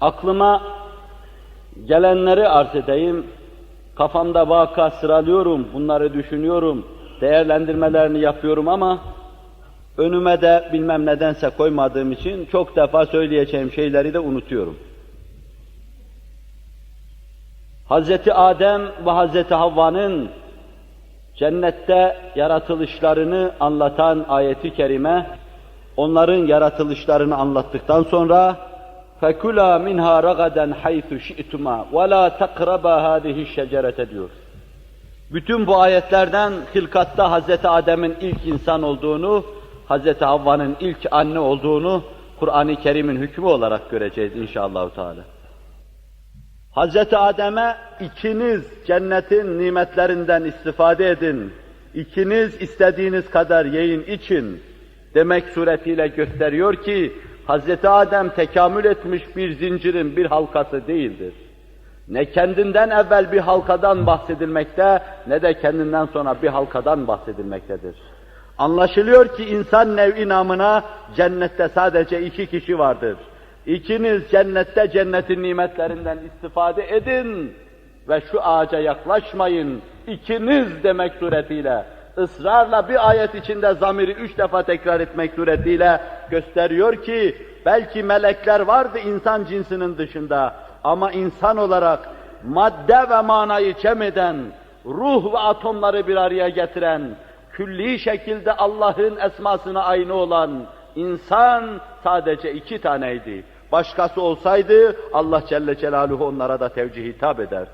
Aklıma gelenleri arz edeyim. Kafamda vaka sıralıyorum, bunları düşünüyorum, değerlendirmelerini yapıyorum ama önüme de bilmem nedense koymadığım için çok defa söyleyeceğim şeyleri de unutuyorum. Hazreti Adem ve Hazreti Havva'nın cennette yaratılışlarını anlatan ayeti kerime, onların yaratılışlarını anlattıktan sonra فَكُلَا مِنْهَا رَغَدًا حَيْثُ شِئْتُمَا وَلَا تَقْرَبَا هَذِهِ الشَّجَرَةَ diyor. Bütün bu ayetlerden hilkatta Hazreti Adem'in ilk insan olduğunu, Hazreti Havva'nın ilk anne olduğunu Kur'an-ı Kerim'in hükmü olarak göreceğiz inşallah Teala. Hazreti Adem'e ikiniz cennetin nimetlerinden istifade edin, ikiniz istediğiniz kadar yiyin için demek suretiyle gösteriyor ki Hazreti Adem tekamül etmiş bir zincirin bir halkası değildir. Ne kendinden evvel bir halkadan bahsedilmekte ne de kendinden sonra bir halkadan bahsedilmektedir. Anlaşılıyor ki insan nev'i namına cennette sadece iki kişi vardır. İkiniz cennette cennetin nimetlerinden istifade edin ve şu ağaca yaklaşmayın. İkiniz demek suretiyle ısrarla bir ayet içinde zamiri üç defa tekrar etmek suretiyle gösteriyor ki belki melekler vardı insan cinsinin dışında ama insan olarak madde ve manayı cem eden, ruh ve atomları bir araya getiren, külli şekilde Allah'ın esmasına aynı olan insan sadece iki taneydi. Başkası olsaydı Allah Celle Celaluhu onlara da tevcih hitap eder.